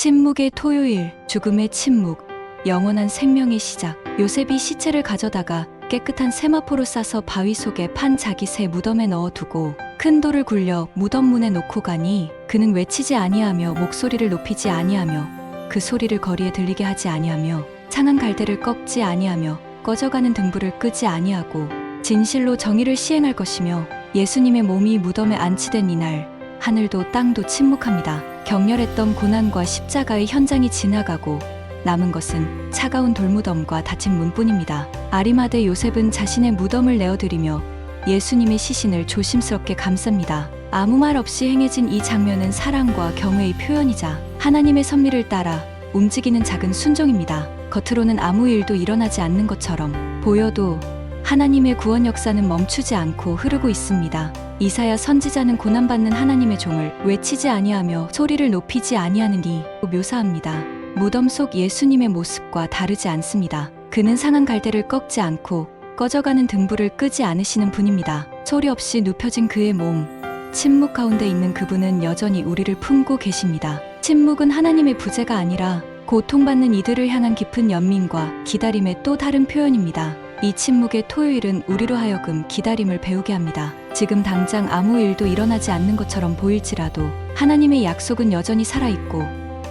침묵의 토요일, 죽음의 침묵, 영원한 생명의 시작. 요셉이 시체를 가져다가 깨끗한 세마포로 싸서 바위 속에 판 자기 새 무덤에 넣어두고 큰 돌을 굴려 무덤 문에 놓고 가니 그는 외치지 아니하며 목소리를 높이지 아니하며 그 소리를 거리에 들리게 하지 아니하며 창한 갈대를 꺾지 아니하며 꺼져가는 등불을 끄지 아니하고 진실로 정의를 시행할 것이며 예수님의 몸이 무덤에 안치된 이날 하늘도 땅도 침묵합니다. 격렬했던 고난과 십자가의 현장이 지나가고 남은 것은 차가운 돌무덤과 닫힌 문뿐입니다. 아리마대 요셉은 자신의 무덤을 내어드리며 예수님의 시신을 조심스럽게 감쌉니다. 아무 말 없이 행해진 이 장면은 사랑과 경외의 표현이자 하나님의 섭리를 따라 움직이는 작은 순종입니다. 겉으로는 아무 일도 일어나지 않는 것처럼 보여도 하나님의 구원 역사는 멈추지 않고 흐르고 있습니다. 이사야 선지자는 고난받는 하나님의 종을 외치지 아니하며 소리를 높이지 아니하는 이 묘사합니다. 무덤 속 예수님의 모습과 다르지 않습니다. 그는 상한 갈대를 꺾지 않고 꺼져가는 등불을 끄지 않으시는 분입니다. 소리 없이 눕혀진 그의 몸, 침묵 가운데 있는 그분은 여전히 우리를 품고 계십니다. 침묵은 하나님의 부재가 아니라 고통받는 이들을 향한 깊은 연민과 기다림의 또 다른 표현입니다. 이 침묵의 토요일은 우리로 하여금 기다림을 배우게 합니다. 지금 당장 아무 일도 일어나지 않는 것처럼 보일지라도 하나님의 약속은 여전히 살아있고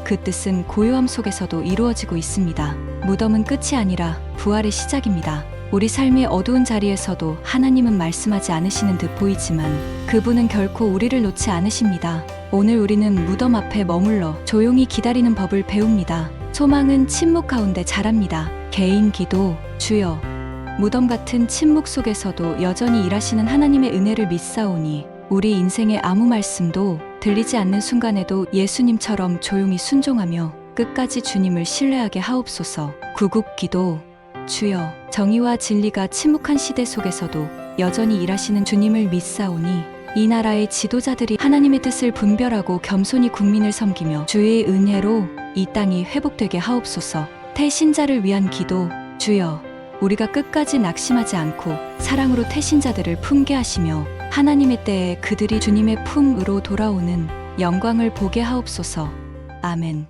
그 뜻은 고요함 속에서도 이루어지고 있습니다. 무덤은 끝이 아니라 부활의 시작입니다. 우리 삶의 어두운 자리에서도 하나님은 말씀하지 않으시는 듯 보이지만 그분은 결코 우리를 놓지 않으십니다. 오늘 우리는 무덤 앞에 머물러 조용히 기다리는 법을 배웁니다. 소망은 침묵 가운데 자랍니다. 개인 기도, 주여, 무덤 같은 침묵 속에서도 여전히 일하시는 하나님의 은혜를 믿사오니 우리 인생의 아무 말씀도 들리지 않는 순간에도 예수님처럼 조용히 순종하며 끝까지 주님을 신뢰하게 하옵소서. 구국기도 주여 정의와 진리가 침묵한 시대 속에서도 여전히 일하시는 주님을 믿사오니 이 나라의 지도자들이 하나님의 뜻을 분별하고 겸손히 국민을 섬기며 주의 은혜로 이 땅이 회복되게 하옵소서. 태신자를 위한 기도 주여 우리가 끝까지 낙심하지 않고 사랑으로 태신자들을 품게 하시며 하나님의 때에 그들이 주님의 품으로 돌아오는 영광을 보게 하옵소서. 아멘.